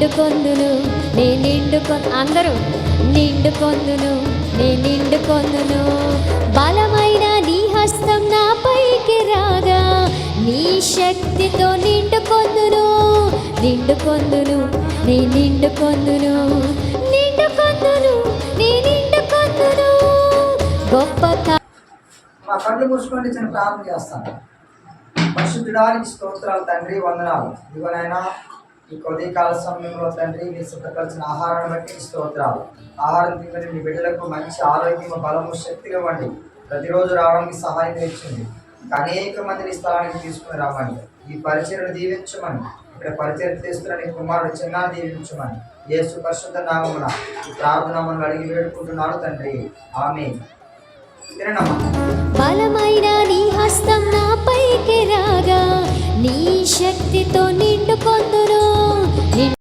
నిండుకొందును నే నిండుకొ అందరూ నిండుకొందును నే నిండుకొందును. బలమైన నీ హస్తం నాపైకి రాగా నీ శక్తితో నిండుకొందును నిండుకొందును నే నిండుకొందును. నిండుకొందును నే నిండుకొందును. గొప్ప మా కళ్ళు మూసుకోండి చిన్న ప్రార్థన చేస్తాను. పరిశుద్ధుడానికి స్తోత్రాలు తండ్రి వందనాలు. ఇదిగోనైనా ఈ కొద్ది కాల సమయంలో తండ్రి మీరు సిద్ధపరిచిన ఆహారాన్ని బట్టి స్తోత్రాలు. ఆహారం తిన్నది మీ బిడ్డలకు మంచి ఆరోగ్యం బలము శక్తి ఇవ్వండి. ప్రతిరోజు రావడానికి సహాయం ఇచ్చింది అనేక మందిని స్థలానికి తీసుకుని రావండి ఈ పరిచయను దీవించమని ఇక్కడ పరిచయం చేస్తున్న నీ కుమారుడు చిన్న దీవించమని యేసు పరిశుద్ధ నామమున ఈ ప్రార్థనమును అడిగి వేడుకుంటున్నాను తండ్రి. ఆమె తిరణమ్మా